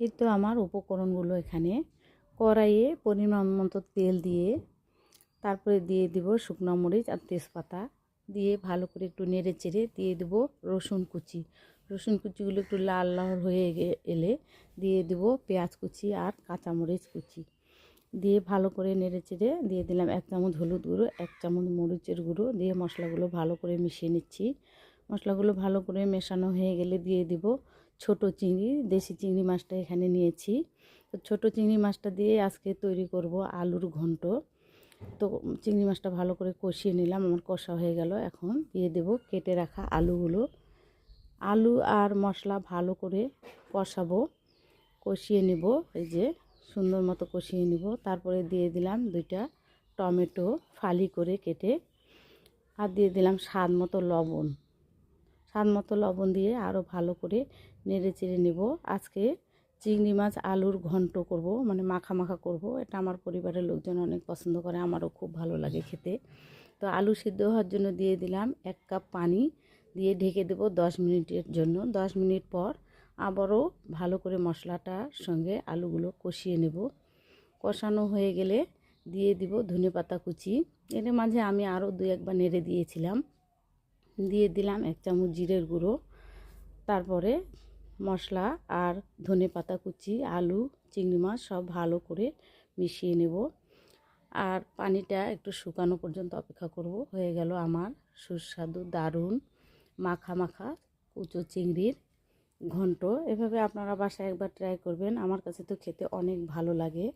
এই তো আমার উপকরণগুলো এখানে। কড়াইয়ে পরিমাণ মতো তেল দিয়ে তারপরে দিয়ে দিব শুকনো মরিচ আর তেজপাতা। দিয়ে ভালো করে একটু নেড়ে চেড়ে দিয়ে দেব রসুন কুচি। রসুন কুচিগুলো একটু লাল লাল হয়ে এলে দিয়ে দেব পেঁয়াজ কুচি আর কাঁচামরিচ কুচি। দিয়ে ভালো করে নেড়ে চেড়ে দিয়ে দিলাম এক চামচ হলুদ গুঁড়ো, এক চামচ মরিচের গুঁড়ো। দিয়ে মশলাগুলো ভালো করে মিশিয়ে নিচ্ছি। মশলাগুলো ভালো করে মেশানো হয়ে গেলে দিয়ে দিব ছোট চিংড়ি, দেশি চিংড়ি মাছটা এখানে নিয়েছি। তো ছোট চিংড়ি মাছটা দিয়ে আজকে তৈরি করব আলুর ঘন্ট। তো চিংড়ি মাছটা ভালো করে কষিয়ে নিলাম, আমার কষা হয়ে গেল। এখন দিয়ে দেব কেটে রাখা আলুগুলো। আলু আর মশলা ভালো করে কষাবো, কষিয়ে নিব, এই যে সুন্দর মতো কষিয়ে নিব। তারপরে দিয়ে দিলাম দুইটা টমেটো ফালি করে কেটে, আর দিয়ে দিলাম স্বাদ মতো লবণ। স্বাদ মতো লবণ দিয়ে আরও ভালো করে নেড়ে চেড়ে নেব। আজকে চিংড়ি মাছ আলুর ঘন্ট করব মানে মাখা মাখা করব। এটা আমার পরিবারের লোকজন অনেক পছন্দ করে, আমারও খুব ভালো লাগে খেতে। তো আলু সিদ্ধ হওয়ার জন্য দিয়ে দিলাম এক কাপ পানি, দিয়ে ঢেকে দেব দশ মিনিটের জন্য। দশ মিনিট পর আবারও ভালো করে মশলাটার সঙ্গে আলুগুলো কষিয়ে নেব। কষানো হয়ে গেলে দিয়ে দিব ধনে পাতা কুচি। এর মাঝে আমি আরও দু একবার নেড়ে দিয়েছিলাম। দিয়ে দিলাম এক চামচ জিরের গুঁড়ো। তারপরে মশলা আর ধনে পাতা কুচি, আলু, চিংড়ি মাছ সব ভালো করে মিশিয়ে নেব। আর পানিটা একটু শুকানো পর্যন্ত অপেক্ষা করব। হয়ে গেল আমার সুস্বাদু, দারুণ, মাখা মাখা কুচো চিংড়ির ঘন্ট। এভাবে আপনারা বাসায় একবার ট্রাই করবেন। আমার কাছে তো খেতে অনেক ভালো লাগে।